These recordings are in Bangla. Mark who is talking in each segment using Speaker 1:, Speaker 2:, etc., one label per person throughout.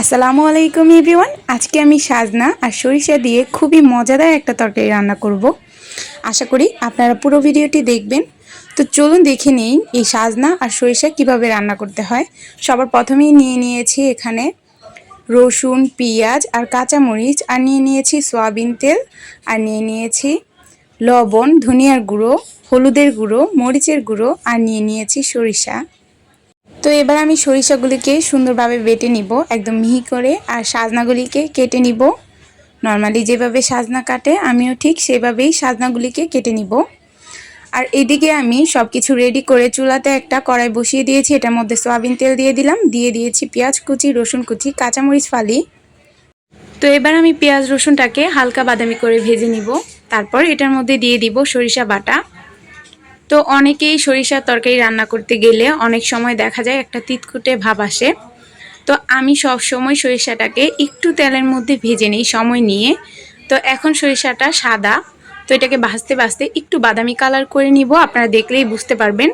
Speaker 1: আসসালামু আলাইকুম এভরিওয়ান। আজকে আমি সাজনা আর সরিষা দিয়ে খুবই মজাদার একটা তরকারি রান্না করব। আশা করি আপনারা পুরো ভিডিওটি দেখবেন। তো চলুন দেখে নিই এই সাজনা আর সরিষা কীভাবে রান্না করতে হয়। সবার প্রথমেই নিয়ে নিয়েছি এখানে রসুন, পেঁয়াজ আর কাঁচামরিচ আর নিয়ে নিয়েছি সয়াবিন তেল আর নিয়ে নিয়েছি লবণ, ধনিয়ার গুঁড়ো, হলুদের গুঁড়ো, মরিচের গুঁড়ো আর নিয়ে নিয়েছি সরিষা। তো এবার আমি সরিষাগুলিকে সুন্দরভাবে বেটে নিব, একদম মিহি করে, আর সাজনাগুলিকে কেটে নিব। নর্মালি যেভাবে সাজনা কাটে, আমিও ঠিক সেভাবেই সাজনাগুলিকে কেটে নিব। আর এদিকে আমি সব কিছু রেডি করে চুলাতে একটা কড়াই বসিয়ে দিয়েছি, এটার মধ্যে সয়াবিন তেল দিয়ে দিলাম, দিয়ে দিয়েছি পেঁয়াজ কুচি, রসুন কুচি, কাঁচামরিচ ফালি। তো এবার আমি পেঁয়াজ রসুনটাকে হালকা বাদামি করে ভেজে নিব। তারপর এটার মধ্যে দিয়ে দিব সরিষা বাটা। তো অনেকেই সরিষার তরকারি রান্না করতে গেলে অনেক সময় দেখা যায় একটা তিতকুটে ভাব আসে। তো আমি সব সময় সরিষাটাকে একটু তেলের মধ্যে ভেজে নিই, সময় নিয়ে। তো এখন সরিষাটা সাদা। তো এটাকে ভাজতে ভাজতে একটু বাদামি কালার করে নিব, আপনারা দেখলেই বুঝতে পারবেন।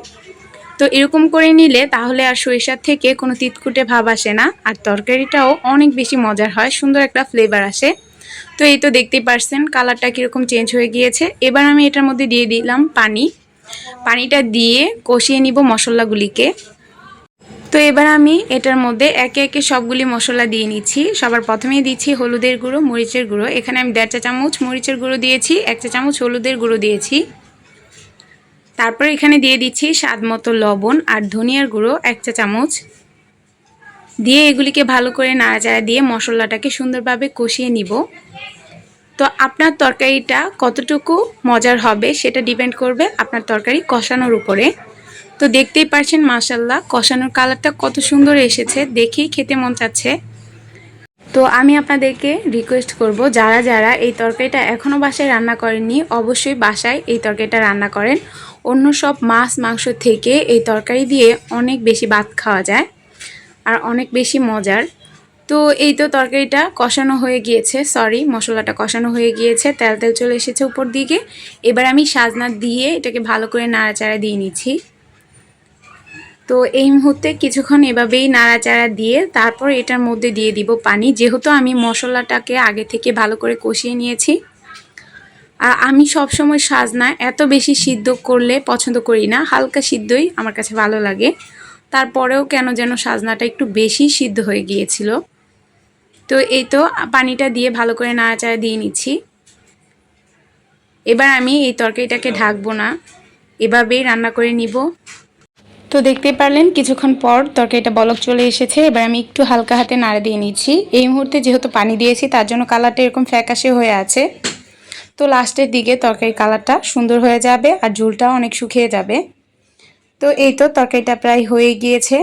Speaker 1: তো এরকম করে নিলে তাহলে আর সরিষার থেকে কোনো তিতকুটে ভাব আসে না। আর তরকারিটাও অনেক বেশি মজার হয়, সুন্দর একটা ফ্লেভার আসে। তো এই তো দেখতেই পারছেন, কালারটা কীরকম চেঞ্জ হয়ে গিয়েছে। এবার আমি এটার মধ্যে দিয়ে দিলাম পানি। পানিটা দিয়ে কষিয়ে নিব মশলাগুলিকে। তো এবার আমি এটার মধ্যে একে একে সবগুলি মশলা দিয়ে নিচ্ছি। সবার প্রথমেই দিচ্ছি হলুদের গুঁড়ো, মরিচের গুঁড়ো। এখানে আমি দেড় চা চামচ মরিচের গুঁড়ো দিয়েছি, এক চা চামচ হলুদের গুঁড়ো দিয়েছি। তারপর এখানে দিয়ে দিচ্ছি স্বাদ মতো লবণ আর ধনিয়ার গুঁড়ো, এক চা চামচ। দিয়ে এগুলিকে ভালো করে নাড়াচাড়া দিয়ে মশলাটাকে সুন্দরভাবে কষিয়ে নিব। তো আপনার তরকারিটা কতটুকু মজার হবে সেটা ডিপেন্ড করবে আপনার তরকারি কষানোর উপরে। তো দেখতেই পারছেন মাসাল্লাহ কষানোর কালারটা কত সুন্দর এসেছে, দেখেই খেতে মন চাচ্ছে। তো আমি আপনাদেরকে রিকোয়েস্ট করব, যারা যারা এই তরকারিটা এখনও বাসায় রান্না করেননি, অবশ্যই বাসায় এই তরকারিটা রান্না করেন। অন্য সব মাছ, মাংস থেকে এই তরকারি দিয়ে অনেক বেশি ভাত খাওয়া যায় আর অনেক বেশি মজার। তো এই তো তরকারিটা কষানো হয়ে গিয়েছে সরি মশলাটা কষানো হয়ে গিয়েছে, তেল তেল চলে এসেছে উপর দিকে। এবার আমি সাজনা দিয়ে এটাকে ভালো করে নাড়াচাড়া দিয়ে নিচ্ছি। তো এই মুহূর্তে কিছুক্ষণ এভাবেই নাড়াচাড়া দিয়ে তারপর এটার মধ্যে দিয়ে দিব পানি, যেহেতু আমি মশলাটাকে আগে থেকে ভালো করে কষিয়ে নিয়েছি। আর আমি সবসময় সাজনা এত বেশি সিদ্ধ করলে পছন্দ করি না, হালকা সিদ্ধই আমার কাছে ভালো লাগে। তারপরেও কেন যেন সাজনাটা একটু বেশি সিদ্ধ হয়ে গিয়েছিল। তো এই তো পানিটা দিয়ে ভালো করে নাড়াচাড়া দিয়ে নিচ্ছি। এবার আমি এই তরকারিটাকে ঢাকবো না। এভাবেই রান্না করে নিব। তো দেখতে পারলেন কিছুক্ষণ পর তরকারিটা বলক চলে এসেছে। এবার আমি একটু হালকা হাতে নাড়া দিয়ে নিচ্ছি। এই মুহূর্তে যেহেতু পানি দিয়েছি তার জন্য কালারটা এরকম ফ্যাকাশে হয়ে আছে। তো লাস্টের দিকে তরকারি কালারটা সুন্দর হয়ে যাবে আর ঝুলটাও অনেক শুকিয়ে যাবে। তো এই তো তরকারিটা প্রায় হয়ে গিয়েছে।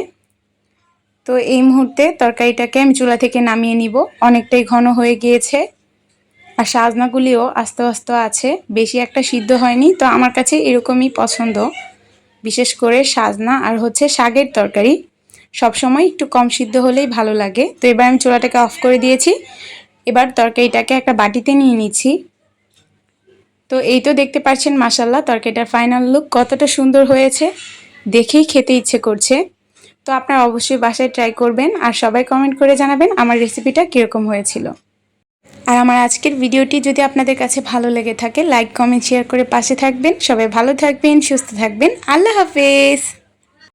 Speaker 1: তো এই মুহূর্তে তরকারিটাকে আমি চুলা থেকে নামিয়ে নিব। অনেকটাই ঘন হয়ে গিয়েছে আর সাজনাগুলিও আস্তে আস্তে আছে। বেশি একটা সিদ্ধ হয়নি, তো আমার কাছে এরকমই পছন্দ। বিশেষ করে সাজনা আর হচ্ছে শাগের তরকারি। সবসময় একটু কম সিদ্ধ হলেই ভালো লাগে। তো এবার আমি চুলাটাকে অফ করে দিয়েছি। এবার তরকারিটাকে একটা বাটিতে নিয়ে নিচ্ছি। তো এই তো দেখতে পাচ্ছেন মাসাল্লাহ তরকারিটার ফাইনাল লুক কতটা সুন্দর হয়েছে। দেখেই খেতে ইচ্ছে করছে। তো আপনারা অবশ্যই বাসায় ট্রাই করবেন আর সবাই কমেন্ট করে জানাবেন আমার রেসিপিটা কীরকম হয়েছিল। আর আমার আজকের ভিডিওটি যদি আপনাদের কাছে ভালো লেগে থাকে লাইক কমেন্ট শেয়ার করে পাশে থাকবেন। সবাই ভালো থাকবেন, সুস্থ থাকবেন। আল্লাহ হাফেজ!